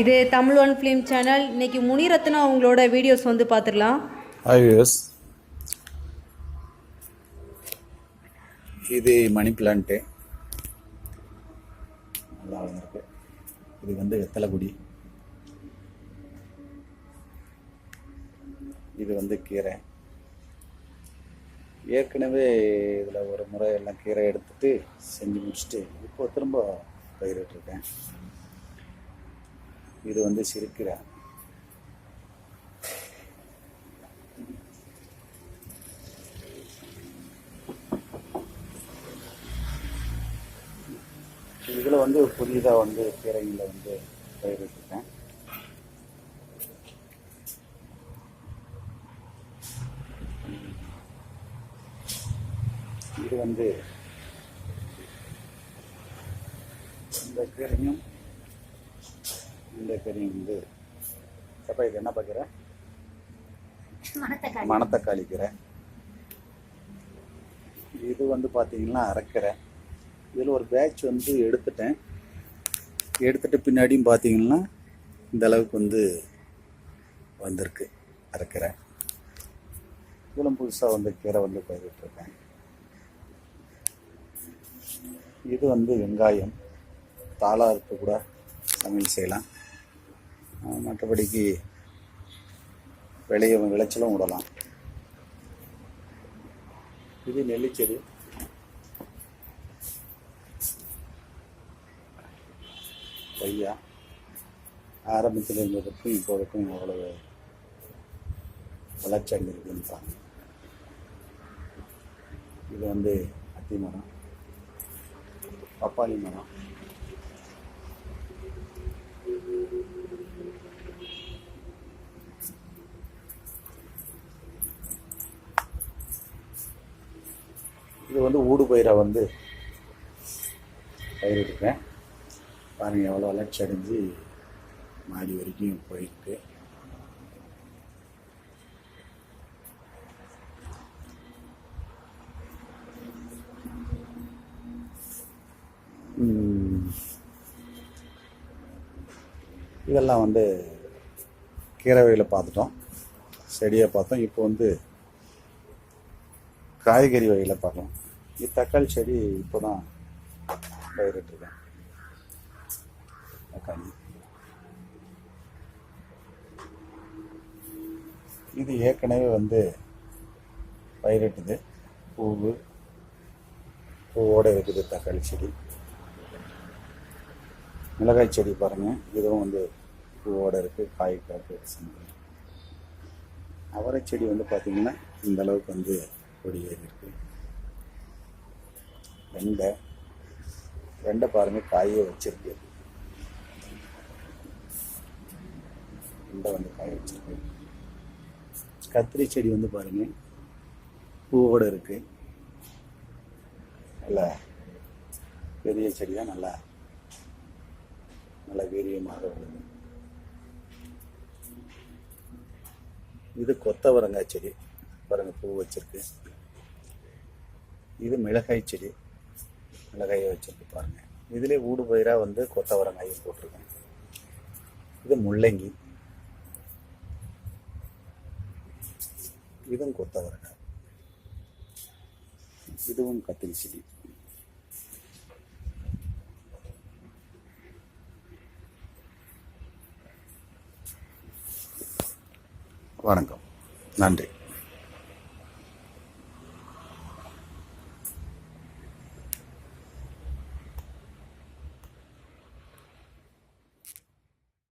இது Tamil one film channel. இன்னைக்கு முனிரத்னம் அவங்களோட வீடியோஸ் வந்து பார்த்துடலாம் ஐஎஸ் இது மணி பிளான்ட்டு. நல்லா வளர்ந்துருக்கு. இது வந்து வெத்தலைக்குடி. இது வந்து கீரை. ஏற்கனவே இதில் ஒரு முறை எல்லாம் கீரை எடுத்துட்டு செஞ்சு முடிச்சுட்டு இப்போ திரும்ப பயிரிட்டுருக்கேன். இது வந்து சிரிக்கிறார் இதில் வந்து புதிதாக வந்து கீரைகளை வந்து பயிரிட்டுருக்கேன். இது வந்து இந்த கீரையும் இந்த கீரையும் வந்து அப்பா இது என்ன பார்க்குற? மணத்தக்காளி. கீரை இது வந்து பார்த்தீங்கன்னா அரைக்கீரை இதில் ஒரு பேட்ச் வந்து எடுத்துட்டேன். எடுத்துட்டு பின்னாடியும் பார்த்தீங்கன்னா இந்த அளவுக்கு வந்து வந்திருக்கு. அரைக்கீரை இதில் புதுசாக வந்து கீரை வந்து பயிரிட்டிருக்கேன் இது வந்து வெங்காயம். தாளாக இருக்க கூட சமையல் செய்யலாம். மற்றபடிக்கு விளைய விளைச்சலும் விடலாம். இது நெல்லிச்செடி. கொய்யா ஆரம்பத்தில் இருந்ததுக்கும் இப்போதைக்கும் அவ்வளவு வளர்ச்சி அடைந்திருக்குன்னு இது வந்து அத்தி மரம். பப்பாளி மரம். இது வந்து ஊடு பயிரை வந்து பயிரிட்டுருக்கேன். பாருங்கள் எவ்வளோ வளர்ச்சி அடைஞ்சு மாடி வரைக்கும் போயிருக்கு. இதெல்லாம் வந்து கீரை வகையில் பார்த்துட்டோம். செடியை பார்த்தோம். இப்போ வந்து காய்கறி வகையில் பார்க்கலாம். இது தக்காளி செடி இப்போ தான் பயிரிட்டுருக்கேன் தக்காளி. இது ஏற்கனவே வந்து பயிரிட்டுது. பூவு பூவோடு இருக்குது தக்காளி செடி. மிளகாய் செடி பாருங்கள் இதுவும் வந்து பூவோடு இருக்குது காய் காய்க்கு அவரை செடி வந்து பார்த்திங்கன்னா இந்த அளவுக்கு வந்து கொடி வெண்டை. வெண்டை பாருங்கள் காயே வச்சிருக்கு. வெண்டை வந்து காய வச்சிருக்கு. கத்திரி செடி வந்து பாருங்கள் பூவோடு இருக்குது நல்ல பெரிய செடியாக நல்லா நல்ல வீரியமாக உள்ளது. இது கொத்தவரங்காய் செடி. பாருங்க பூ வச்சிருக்கு. இது மிளகாய் செடி. மிளகாயை வச்சுருக்கு பாருங்கள் இதிலே ஊடு பயிராக வந்து கொத்தவரங்காயை போட்டிருக்கேன். இது முள்ளங்கி. இதுவும் கொத்தவரங்காய். இதுவும் கத்திரி செடி. வணக்கம். நன்றி.